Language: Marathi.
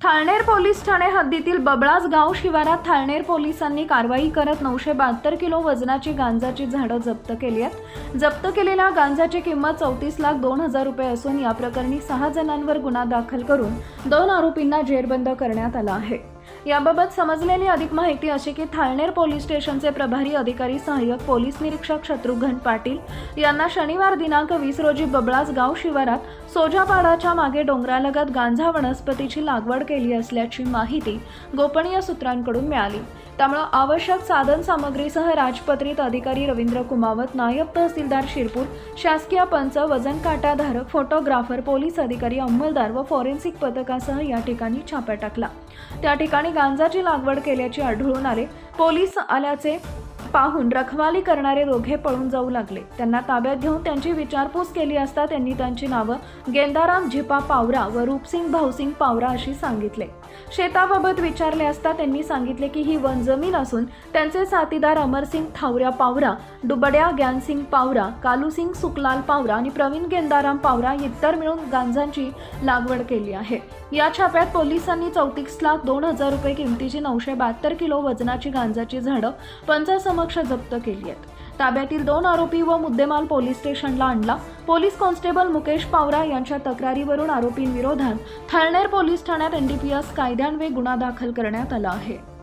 थाळनेर पोलीस ठाणे हद्दीतील बबळास गाव शिवारात थाळनेर पोलिसांनी कारवाई करत नऊशे बहात्तर किलो वजनाची गांजाची झाडं जप्त केली आहेत. जप्त केलेल्या गांजाची किंमत चौतीस लाख दोन हजार रुपये असून या प्रकरणी सहा जणांवर गुन्हा दाखल करून दोन आरोपींना जेरबंद करण्यात आला आहे. याबाबत समजलेली अधिक माहिती अशी की थाळनेर पोलीस स्टेशनचे प्रभारी अधिकारी सहाय्यक पोलीस निरीक्षक शत्रुघ्न पाटील यांना शनिवार दिनांक वीस रोजी बबळास गाव शिवारात सोजापाडाच्या मागे डोंगरालगत गांजा वनस्पतीची लागवड केली असल्याची माहिती गोपनीय सूत्रांकडून मिळाली. त्यामुळे आवश्यक साधन सामग्रीसह राजपत्रित अधिकारी रवींद्र कुमावत नायब तहसीलदार शिरपूर शासकीय पंच वजन काटाधारक फोटोग्राफर पोलीस अधिकारी अंमलदार व फॉरेन्सिक पथकासह या ठिकाणी छापा टाकला. त्या ठिकाणी गांजाची लागवड केल्याचे आढळून आले. पोलीस आल्याचे पाहून रखवाली करणारे दोघे पळून जाऊ लागले. त्यांना ताब्यात घेऊन त्यांची विचारपूस केली असता त्यांनी त्यांची नावं गेंदाराम झिपा पावरा व रूपसिंग भाऊसिंग पावरा अशी सांगितले. शेताबाबत विचारले असता त्यांनी सांगितले की ही वन जमीन असून त्यांचे साथीदार अमरसिंग थावऱ्या पावरा डुबड्या ग्यानसिंग पावरा कालूसिंग सुकलाल पावरा आणि प्रवीण गेंदाराम पावरा इतर मिळून गांजांची लागवड केली आहे. या छाप्यात पोलिसांनी चौतीस लाख दोन हजार रुपये किमतीची नऊशे बहात्तर किलो वजनाची गांजाची झाडं पंचासमक्ष जप्त केली आहेत. ताब्यातील दोन आरोपी व मुद्देमाल पोलीस स्टेशनला आणला. पोलीस कॉन्स्टेबल मुकेश पावरा यांच्या तक्रारीवरून आरोपींविरोधात थाळनेर पोलीस ठाण्यात एनडीपीएस कायद्यान्वये गुन्हा दाखल करण्यात आला आहे.